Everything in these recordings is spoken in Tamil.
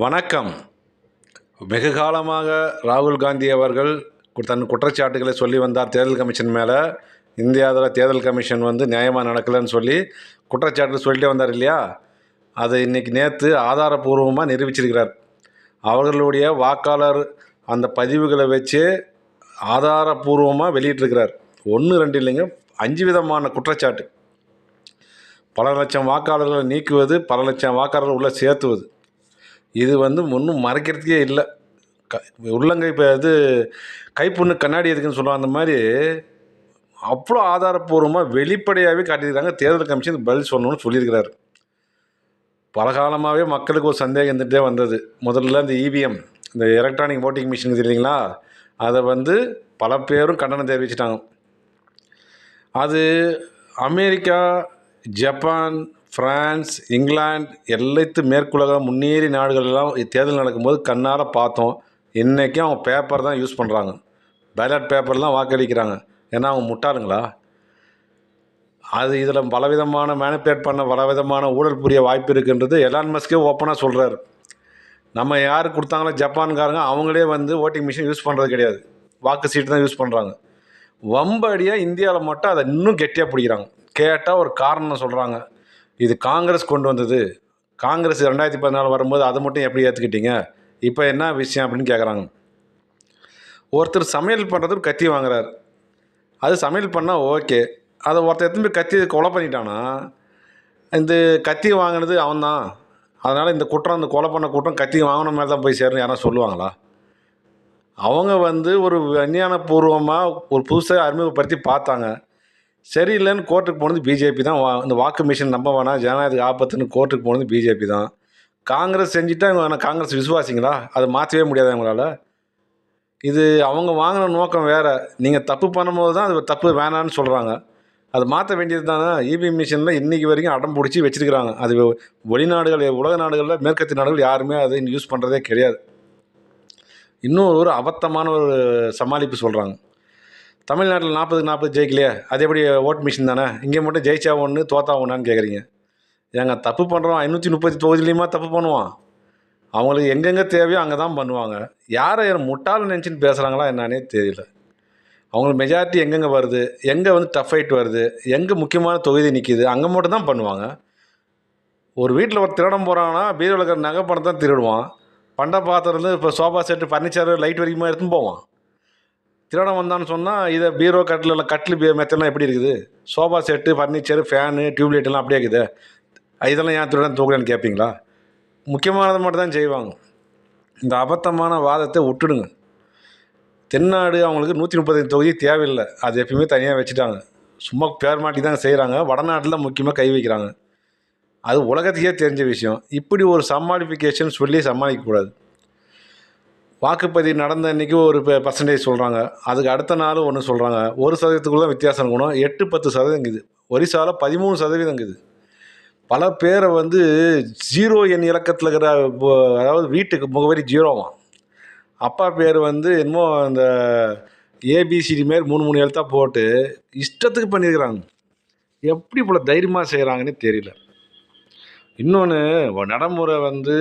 வணக்கம். வெகு காலமாக ராகுல் காந்தி அவர்கள் தன் குற்றச்சாட்டுகளை சொல்லி வந்தார் தேர்தல் கமிஷன் மேலே. இந்தியாவில் தேர்தல் கமிஷன் வந்து நியாயமாக நடக்கலைன்னு சொல்லி குற்றச்சாட்டு சொல்லிட்டே வந்தார் இல்லையா? அதை இன்றைக்கி நேற்று ஆதாரபூர்வமாக நிரூபிச்சிருக்கிறார். அவர்களுடைய வாக்காளர் அந்த பதிவுகளை வச்சு ஆதாரபூர்வமாக வெளியிட்டிருக்கிறார். ஒன்று ரெண்டு இல்லைங்க அஞ்சு விதமான குற்றச்சாட்டு. பல லட்சம் வாக்காளர்களை நீக்குவது பல லட்சம் வாக்காளர்கள் உள்ளே சேர்த்துவது. இது வந்து ஒன்றும் மறைக்கிறதுக்கே இல்லை. க உள்ளங்கை இப்போ இது கைப்புண்ணு கண்ணாடி எதுக்குன்னு சொல்லுவாங்க அந்த மாதிரி அவ்வளோ ஆதாரப்பூர்வமாக வெளிப்படையாகவே காட்டியிருக்காங்க. தேர்தல் கமிஷன் பதில் சொல்லணும்னு சொல்லியிருக்கிறாரு. பல காலமாகவே மக்களுக்கு ஒரு சந்தேகம் இருந்துகிட்டே வந்தது. முதல்ல இந்த இவிஎம் இந்த எலக்ட்ரானிக் ஓட்டிங் மிஷின் இல்லைங்களா அதை வந்து பல பேரும் கண்டனம் தெரிவிச்சிட்டாங்க. அது அமெரிக்கா ஜப்பான் பிரான்ஸ் இங்கிலாந்து எல்லாத்து மேற்குலக முன்னேறி நாடுகளெல்லாம் தேர்தல் நடக்கும்போது கண்ணால் பார்த்தோம். இன்றைக்கும் அவங்க பேப்பர் தான் யூஸ் பண்ணுறாங்க பேலட் பேப்பர் தான் வாக்களிக்கிறாங்க. ஏன்னா அவங்க முட்டாளுங்களா? அது இதில் பலவிதமான மேனிபுலேட் பண்ண பலவிதமான ஊழல் புரிய வாய்ப்பு இருக்குன்றது எலான் மஸ்கே ஓப்பனாக சொல்கிறாரு நம்ம யார் கொடுத்தாங்களோ ஜப்பான்காரங்க அவங்களே வந்து ஓட்டிங் மிஷின் யூஸ் பண்ணுறது கிடையாது. வாக்கு சீட்டு தான் யூஸ் பண்ணுறாங்க வம்படியாக இந்தியாவில் மட்டும் அதை இன்னும் கெட்டியாக பிடிக்கிறாங்க. கேட்டால் ஒரு காரணம் சொல்கிறாங்க இது காங்கிரஸ் கொண்டு வந்தது. காங்கிரஸ் ரெண்டாயிரத்தி பதினாலு வரும்போது அதை மட்டும் எப்படி ஏற்றுக்கிட்டீங்க இப்போ என்ன விஷயம் அப்படின்னு கேட்குறாங்க ஒருத்தர் சமையல் பண்ணுறதுக்கு கத்தி வாங்குறார். அது சமையல் பண்ணால் ஓகே. அதை ஒருத்தர் எத்தனை போய் கத்தி கொலை பண்ணிட்டானா? இந்த கத்தி வாங்கினது அவன்தான். அதனால் இந்த குற்றம் இந்த கொலை பண்ண குற்றம் கத்தி வாங்கின மேலே தான் போய் சேரணும் யாரும் சொல்லுவாங்களா? அவங்க வந்து ஒரு விஞ்ஞானபூர்வமாக ஒரு புதுசாக அறிமுகப்படுத்தி பார்த்தாங்க. சரியில்லைன்னு கோர்ட்டுக்கு போனது பிஜேபி தான். வா- இந்த வாக்கு மிஷின் நம்ப வேணாம். ஜனநாயகத்துக்கு ஆபத்துன்னு கோர்ட்டுக்கு போனது பிஜேபி தான். காங்கிரஸ் செஞ்சுட்டா இவங்க காங்கிரஸ் விசுவாசிங்களா? அதை மாற்றவே முடியாது அவங்களால இது அவங்க வாங்கின நோக்கம் வேறு. நீங்கள் தப்பு பண்ணும்போது தான் அது தப்பு வேணான்னு சொல்கிறாங்க அது மாற்ற வேண்டியது தானே. இபி மிஷினில் இன்றைக்கி வரைக்கும் அடம் பிடிச்சி வச்சுருக்கிறாங்க. அது வெளிநாடுகள் உலக நாடுகளில் மேற்கத்திய நாடுகள் யாருமே அதை யூஸ் பண்ணுறதே கிடையாது. இன்னும் ஒரு அபத்தமான ஒரு சமாளிப்பு சொல்கிறாங்க தமிழ்நாட்டில் நாற்பதுக்கு நாற்பது ஜெயிக்கலையே அது எப்படி ஓட் மிஷின் தானே? இங்கே மட்டும் ஜெயிச்சா ஒன்று தோத்தா ஒன்றான்னு கேட்குறீங்க ஏங்க தப்பு பண்ணுறோம் ஐநூற்றி முப்பத்தி தொகுதியிலையுமா தப்பு பண்ணுவான்? அவங்களுக்கு எங்கெங்கே தேவையோ அங்கே தான் பண்ணுவாங்க. யாரை முட்டாள் நினச்சின்னு பேசுகிறாங்களா என்னன்னே தெரியல. அவங்களுக்கு மெஜாரிட்டி எங்கெங்கே வருது? எங்கே வந்து டஃப் ஃபைட் வருது? எங்கே முக்கியமான தொகுதி நிற்கிது அங்கே மட்டும் தான் பண்ணுவாங்க. ஒரு வீட்டில் ஒரு திருடம் போகிறாங்கன்னா பீரோவில் இருக்கிற நகை பணம் தான் திருடுவான். பண்டை பாத்திரம் இப்போ சோஃபா செட்டு ஃபர்னிச்சர் லைட் வரைக்குமா எடுத்துன்னு போவான். திருடம் வந்தான்னு சொன்னால் இதை பீரோ கட்டில் இல்லை கட்டில் மெத்தெல்லாம் எப்படி இருக்குது? Sofa set furniture fan tube light எல்லாம் அப்படியே இருக்குது. இதெல்லாம் ஏன் திருடன் தூக்கலன்னு கேட்பீங்களா முக்கியமானதை மட்டும் தான் செய்வாங்க. இந்த அபத்தமான வாதத்தை விட்டுடுங்க. தென்னாடு அவங்களுக்கு நூற்றி முப்பத்தஞ்சு தொகுதி தேவையில்லை. அது எப்பயுமே தனியாக வச்சுட்டாங்க. சும்மா பேர் மாட்டி தான் செய்கிறாங்க வடநாட்டில் முக்கியமாக கை வைக்கிறாங்க. அது உலகத்துக்கே தெரிஞ்ச விஷயம். இப்படி ஒரு சமாளிஃபிகேஷன் சொல்லி சமாளிக்கக்கூடாது. வாக்குப்பதிவு நடந்த அன்றைக்கி ஒரு பர்சன்டேஜ் சொல்கிறாங்க அதுக்கு அடுத்த நாள் ஒன்று சொல்கிறாங்க ஒரு சதவீதத்துக்குள்ள வித்தியாசம் இருக்கணும். எட்டு பத்து சதவீதங்குது ஒரிசாவில் பதிமூணு சதவீதங்குது பல பேரை வந்து ஜீரோ எண் இலக்கத்தில் இருக்கிற அதாவது வீட்டுக்கு முகவரி ஜீரோவாம் அப்பா பேர் வந்து என்னமோ அந்த ஏபிசிடி மாரி மூணு மூணு எழுத்தாக போட்டு இஷ்டத்துக்கு பண்ணியிருக்கிறாங்க எப்படி இவ்வளோ தைரியமாக செய்கிறாங்கன்னு தெரியல. இன்னொன்று நடைமுறை வந்து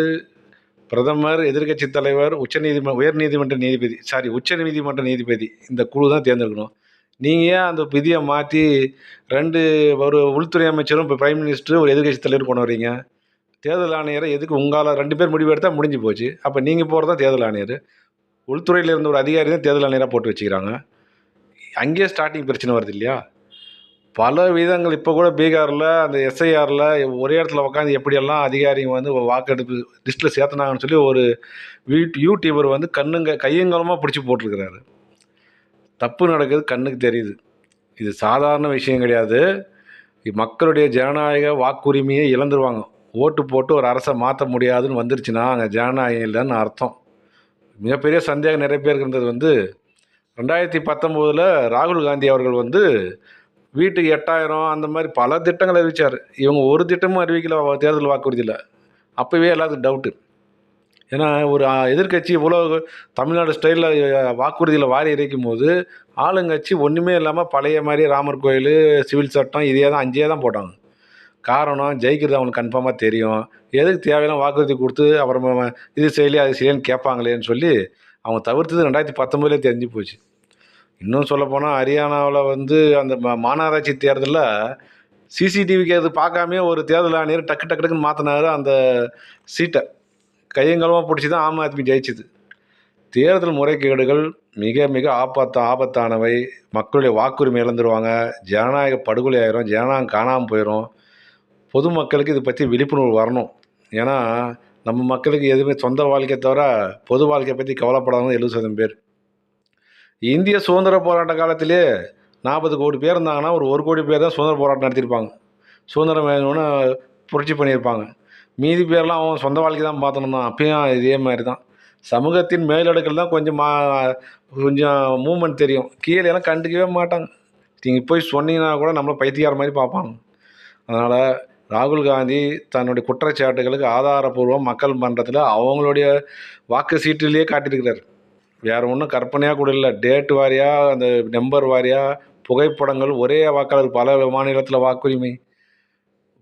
பிரதமர் எதிர்கட்சி தலைவர் உச்சநீதிமன்ற உயர்நீதிமன்ற நீதிபதி சாரி உச்சநீதிமன்ற நீதிபதி இந்த குழு தான் தேர்ந்தெடுக்கணும். நீங்கள் ஏன் அந்த விதியை மாற்றி ரெண்டு ஒரு உள்துறை அமைச்சரும் இப்போ பிரைம் மினிஸ்டர் ஒரு எதிர்கட்சி தலைவர் கொண்டு வர்றீங்க? தேர்தல் ஆணையரை எதுக்கு உங்களால் ரெண்டு பேர் முடிவு எடுத்தால் முடிஞ்சு போச்சு. அப்போ நீங்கள் போகிறது தான் தேர்தல் ஆணையர். உள்துறையில் இருந்த ஒரு அதிகாரி தான் தேர்தல் ஆணையராக போட்டு வச்சுக்கிறாங்க. அங்கேயே ஸ்டார்டிங் பிரச்சனை வருது இல்லையா? பல விதங்கள். இப்போ கூட பீகாரில் அந்த எஸ்ஐஆரில் ஒரே இடத்துல உட்காந்து எப்படியெல்லாம் அதிகாரிங்க வந்து வாக்கெடுப்பு லிஸ்ட்டில் சேர்த்துனாங்கன்னு சொல்லி ஒரு வீட் யூடியூபர் வந்து கண்ணுங்க கையங்கலமாக பிடிச்சி போட்டிருக்கிறாரு. தப்பு நடக்குது கண்ணுக்கு தெரியுது. இது சாதாரண விஷயம் கிடையாது. மக்களுடைய ஜனநாயக வாக்குரிமையை இழந்துருவாங்க. ஓட்டு போட்டு ஒரு அரசை மாற்ற முடியாதுன்னு வந்துருச்சுன்னா அங்கே ஜனநாயகம் இல்லைன்னு அர்த்தம். மிகப்பெரிய சந்தேகம் நிறைய பேர் இருந்தது வந்து ரெண்டாயிரத்தி பத்தொம்போதில் ராகுல் காந்தி அவர்கள் வந்து வீட்டுக்கு எட்டாயிரம் அந்த மாதிரி பல திட்டங்கள் அறிவித்தார் இவங்க ஒரு திட்டமும் அறிவிக்கல தேர்தல் வாக்குறுதியில் அப்போவே எல்லாத்துக்கும் டவுட்டு ஏன்னா ஒரு எதிர்க்கட்சி இவ்வளோ தமிழ்நாடு ஸ்டைலில் வாக்குறுதியில் வாரி இறைக்கும் போது ஆளுங்கட்சி ஒன்றுமே இல்லாமல் பழைய மாதிரி ராமர் கோயில் சிவில் சட்டம் இதே தான் அஞ்சே தான் போட்டாங்க. காரணம் ஜெயிக்கிறது அவனுக்கு கன்ஃபார்மாக தெரியும். எதுக்கு தேவையான வாக்குறுதி கொடுத்து அப்புறமா இது செய்யலையே அது செய்யலைன்னு கேட்பாங்களேன்னு சொல்லி அவங்க தவிர்த்தது ரெண்டாயிரத்தி பத்தொம்பதுலேயே தெரிஞ்சு போச்சு. இன்னும் சொல்லப்போனால் ஹரியானாவில் வந்து அந்த மா மாநகராட்சி தேர்தலில் சிசிடிவிக்கு அது பார்க்காமே ஒரு தேர்தல் ஆணையர் டக்கு டக்கு டக்குன்னு மாற்றினாரு அந்த சீட்டை. கையங்கலமாக பிடிச்சி தான் ஆம் ஆத்மி ஜெயிச்சுது. தேர்தல் முறைகேடுகள் மிக மிக ஆபத்த ஆபத்தானவை. மக்களுடைய வாக்குரிமை இழந்துருவாங்க. ஜனநாயக படுகொலை ஆயிரும். ஜனநாயகம் காணாமல் போயிடும் பொதுமக்களுக்கு இதை பற்றி விழிப்புணர்வு வரணும். ஏன்னா நம்ம மக்களுக்கு எதுவுமே சொந்த வாழ்க்கையை தவிர பொது வாழ்க்கையை பற்றி கவலைப்படாதவங்க எழுபது சதவீதம் பேர். இந்திய சுதந்திர போராட்ட காலத்திலே நாற்பது கோடி பேர் இருந்தாங்கன்னா ஒரு ஒரு கோடி பேர் தான் சுதந்திர போராட்டம் நடத்தியிருப்பாங்க. சுதந்திரம் வேணும்னு புரட்சி பண்ணியிருப்பாங்க. மீதி பேர்லாம் அவன் சொந்த வாழ்க்கை தான் பார்த்தணும் தான் அப்பயும் இதே மாதிரி தான். சமூகத்தின் மேலடுக்கில் தான் கொஞ்சம் மா கொஞ்சம் மூமெண்ட் தெரியும். கீழே எல்லாம் கண்டுக்கவே மாட்டாங்க. நீங்கள் போய் சொன்னீங்கன்னா கூட நம்மளை பைத்தியார மாதிரி பார்ப்பாங்க. அதனால் ராகுல் காந்தி தன்னுடைய குற்றச்சாட்டுகளுக்கு ஆதாரபூர்வம் மக்கள் மன்றத்தில் அவங்களுடைய வாக்கு சீட்டிலேயே காட்டியிருக்கிறார். வேறு ஒன்றும் கற்பனையாக கூட இல்லை. டேட் வாரியாக அந்த நம்பர் வாரியாக புகைப்படங்கள் ஒரே வாக்காளர் பல மாநிலத்தில் வாக்குரிமை.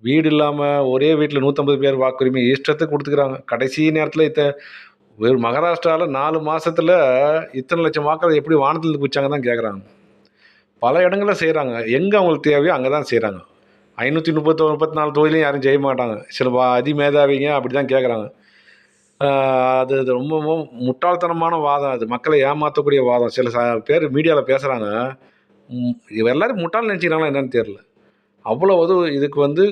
வீடு இல்லாமல் ஒரே வீட்டில் நூற்றம்பது பேர் வாக்குரிமை இஷ்டத்துக்கு கொடுத்துக்கிறாங்க. கடைசி நேரத்தில் இத்த ஒரு மகாராஷ்டிராவில் நாலு மாதத்தில் இத்தனை லட்சம் வாக்காளர் எப்படி வானத்தில் குச்சாங்க தான் கேட்குறாங்க பல இடங்களில் செய்கிறாங்க எங்கே அவங்களுக்கு தேவையோ அங்கே தான் செய்கிறாங்க ஐநூற்றி முப்பத்தோ முப்பத்தி நாலு தொகுதியிலையும் யாரும் செய்ய மாட்டாங்க. சில அதி மேதாவிங்க அப்படி தான் கேட்குறாங்க அது அது ரொம்ப முட்டாள்தனமான வாதம் அது. மக்களை ஏமாற்றக்கூடிய வாதம். சில ச பேர் மீடியாவில் பேசுகிறாங்க எல்லோரும் முட்டாள் நினச்சிக்கிறாங்களா என்னன்னு தெரில அவ்வளோ அது இதுக்கு வந்து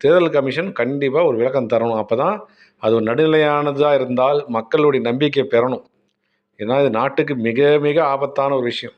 தேர்தல் கமிஷன் கண்டிப்பாக ஒரு விளக்கம் தரணும். அப்போ தான் அது ஒரு நடுநிலையானதாக இருந்தால் மக்களுடைய நம்பிக்கை பெறணும். ஏன்னா இது நாட்டுக்கு மிக மிக ஆபத்தான ஒரு விஷயம்.